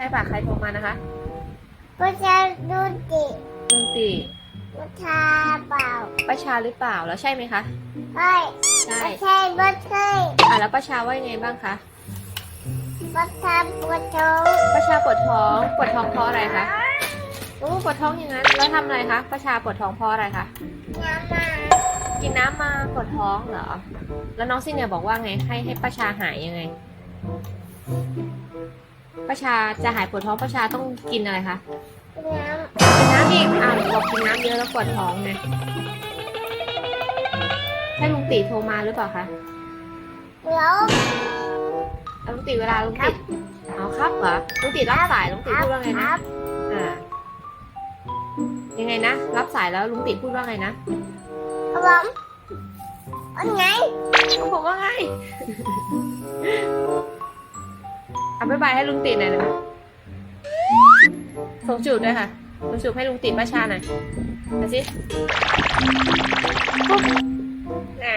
ใช่ปะใครโทรมานะคะประชาดูจิลุงติประชาเปล่าประชาหรือเปล่าแล้วใช่ไหมคะ ใช่ใช่ ไม่ใช่ไม่ใช่อะแล้วประชาว่ายังไงบ้างคะ ประชาปวดท้องประชาปวดท้อง ปวดท้องเพราะอะไรคะโอ้ปวดท้องอย่างนั้น แล้วทำอะไรคะ ประชาปวดท้องเพราะอะไรคะ น้ำมากินน้ำมาปวดท้องเหรอ แล้วน้องซิเนี่ยบอกว่าไง ให้ให้ประชาหายยังไง ประชาจะหายปวดท้องประชาต้องกินอะไรคะ น้กินน้ำอีกอ่าวบอกกินน้ำเยอะแล้วปวดท้องไงใช่ลุงตีโทรมาหรือเปล่าคะำเดี๋ยวเอาลุงตีเวลาลุงตีเอาครับเหรอลุงตีรับสายลุงตีพูดว่าไงคนะรับอ่ายังไงนะ รับสายแล้วลุงติพูดว่าไงนะครับผมว่าไง เขาบอกว่าไงเอาบายให้ลุงติดหน่อยนะส่งจูบด้วยค่ะส่งจูบให้ลุงติดป้าชาหน่อยมาสิอ่า